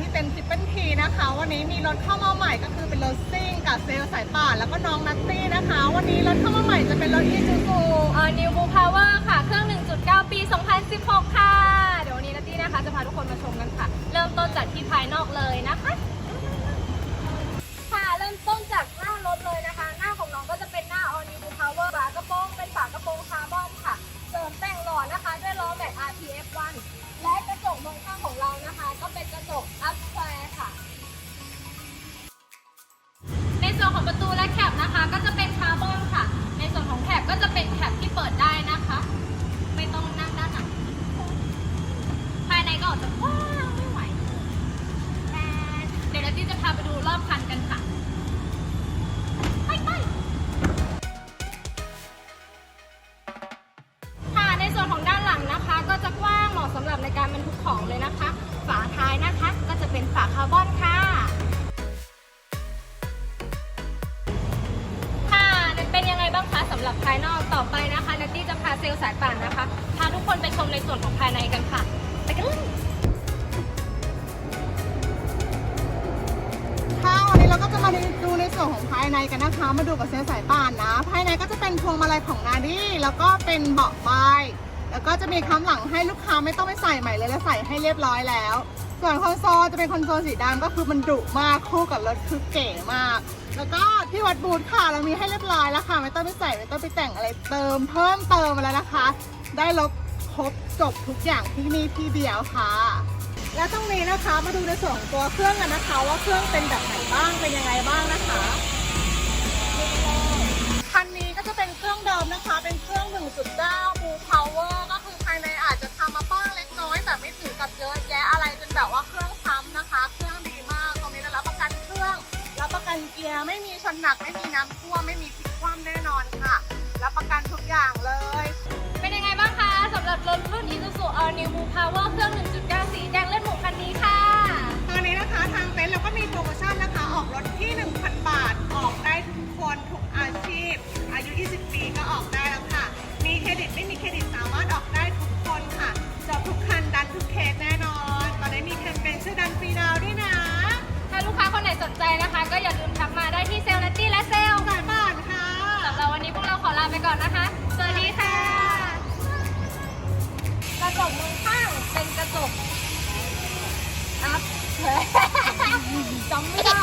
ที่เป็นทิปเปิลทีนะคะ วันนี้มีรถเข้ามาใหม่ก็คือเป็นรถซิ่งกับเซลสายป่านแล้วก็น้องนัตตี้นะคะ วันนี้รถเข้ามาใหม่จะเป็นรถอีซูซูเอ่อ New Blue Power ค่ะ เครื่อง 1.9 ปี 2016 ค่ะ ของประตูและแคปนะคะ ก็จะเป็นคาร์บอนค่ะ ในส่วนของแคปก็จะเป็นแคปที่เปิดได้นะคะ ไม่ต้องนั่งด้านหลังภายในก็ออกจะกว้างไม่ไหวแอนเดี๋ยวเราที่จะพาไปดูรอบคันกันค่ะไปไปค่ะในส่วนของด้านหลังนะคะ ก็จะกว้างเหมาะสำหรับในการบรรทุกของเลยนะคะ ฝาท้ายนะคะ ภายนอกต่อไปนะคะนัตตี้จะพาเซลล์สายป่านนะคะ พาทุกคนไปชมในส่วนของภายในกันค่ะ ไปกันเลยค่ะวันนี้เราก็จะมาดูในส่วนของภายในกันนะคะ มาดูกับเซลล์สายป่านนะ ภายในก็จะเป็นพวงมาลัยของนาดี้แล้วก็เป็นเบาะใบแล้วก็จะมีค้ำหลังให้ลูกค้าไม่ต้องไปใส่ใหม่เลยแล้วใส่ให้เรียบร้อยแล้ว ส่วนคอนโซลจะเป็นคอนโซลสีดำก็คือมันดุมากคู่กับรถคือเก๋มาก แล้วก็ที่วัดบูธค่ะเรามีให้เรียบร้อยแล้วค่ะ ไม่ต้องไปใส่ไม่ต้องไปแต่งอะไรเติมเพิ่มเติมมาแล้วนะคะ ได้ลบครบจบทุกอย่างที่นี่ที่เดียวค่ะ และตรงนี้นะคะมาดูในส่วนของตัวเครื่องกันนะคะ ว่าเครื่องเป็นแบบไหนบ้างเป็นยังไงบ้างนะคะ กันเกียร์ไม่มีชนหนักไม่มีน้ำท่วมไม่มีพลิกคว่ำแน่นอนค่ะ รับประกันทุกอย่างเลย เป็นยังไงบ้างคะสำหรับรถรุ่น Isuzu All New Blue Power เค ก็อย่าลืมทักมาได้ที่เซลล์นัตตี้และเซลล์สายป่านค่ะสำหรับวันนี้พวกเราขอลาไปก่อนนะคะ สวัสดีค่ะ กระจกมองข้างเป็นกระจกอัพจำไม่ได้